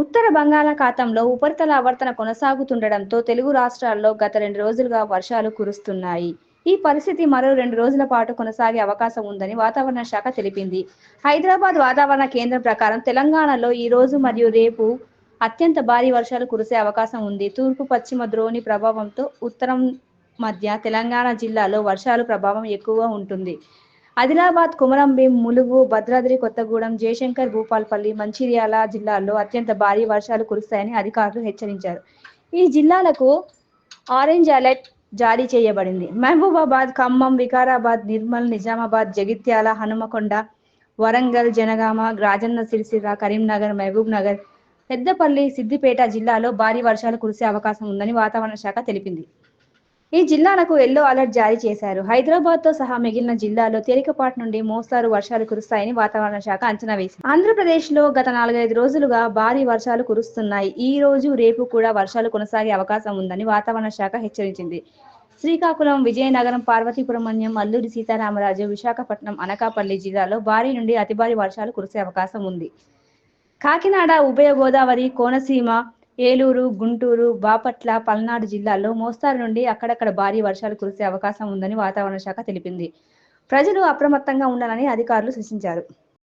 ఉత్తర బంగాళాఖాతంలో ఉపరితల ఆవర్తన కొనసాగుతుండటంతో తెలుగు రాష్ట్రాల్లో గత రెండు రోజులుగా వర్షాలు కురుస్తున్నాయి. ఈ పరిస్థితి మరో రెండు రోజుల పాటు కొనసాగే అవకాశం ఉందని వాతావరణ శాఖ తెలిపింది. హైదరాబాద్ వాతావరణ కేంద్రం ప్రకారం తెలంగాణలో ఈ రోజు మరియు రేపు అత్యంత భారీ వర్షాలు కురిసే అవకాశం ఉంది. తూర్పు పశ్చిమ ద్రోణి ప్రభావంతో ఉత్తరం మధ్య తెలంగాణ జిల్లాలో వర్షాలు ప్రభావం ఎక్కువగా ఉంటుంది. ఆదిలాబాద్ కుమరంభీం ములుగు భద్రాద్రి కొత్తగూడెం జయశంకర్ భూపాల్పల్లి మంచిర్యాల జిల్లాల్లో అత్యంత భారీ వర్షాలు కురుస్తాయని అధికారులు హెచ్చరించారు. ఈ జిల్లాలకు ఆరెంజ్ అలర్ట్ జారీ చేయబడింది. మహబూబాబాద్ ఖమ్మం వికారాబాద్ నిర్మల్ నిజామాబాద్ జగిత్యాల హనుమకొండ వరంగల్ జనగామ రాజన్న సిరిసిల్ల కరీంనగర్ మహబూబ్ నగర్ పెద్దపల్లి సిద్దిపేట జిల్లాలో భారీ వర్షాలు కురిసే అవకాశం ఉందని వాతావరణ శాఖ తెలిపింది. ఈ జిల్లాలకు ఎల్లో అలర్ట్ జారీ చేశారు. హైదరాబాద్తో సహా మిగిలిన జిల్లాలో తేలికపాటి నుండి మోస్తారు వర్షాలు కురుస్తాయని వాతావరణ శాఖ అంచనా వేసింది. ఆంధ్రప్రదేశ్లో గత నాలుగైదు రోజులుగా భారీ వర్షాలు కురుస్తున్నాయి. ఈ రోజు రేపు కూడా వర్షాలు కొనసాగే అవకాశం ఉందని వాతావరణ శాఖ హెచ్చరించింది. శ్రీకాకుళం విజయనగరం పార్వతీపురమణ్యం అల్లూరి సీతారామరాజు విశాఖపట్నం అనకాపల్లి జిల్లాలో భారీ నుండి అతి భారీ వర్షాలు కురిసే అవకాశం ఉంది. కాకినాడ ఉభయ గోదావరి కోనసీమ ఏలూరు గుంటూరు బాపట్ల పల్నాడు జిల్లాల్లో మోస్తారు నుండి అక్కడక్కడ భారీ వర్షాలు కురిసే అవకాశం ఉందని వాతావరణ శాఖ తెలిపింది. ప్రజలు అప్రమత్తంగా ఉండాలని అధికారులు సూచించారు.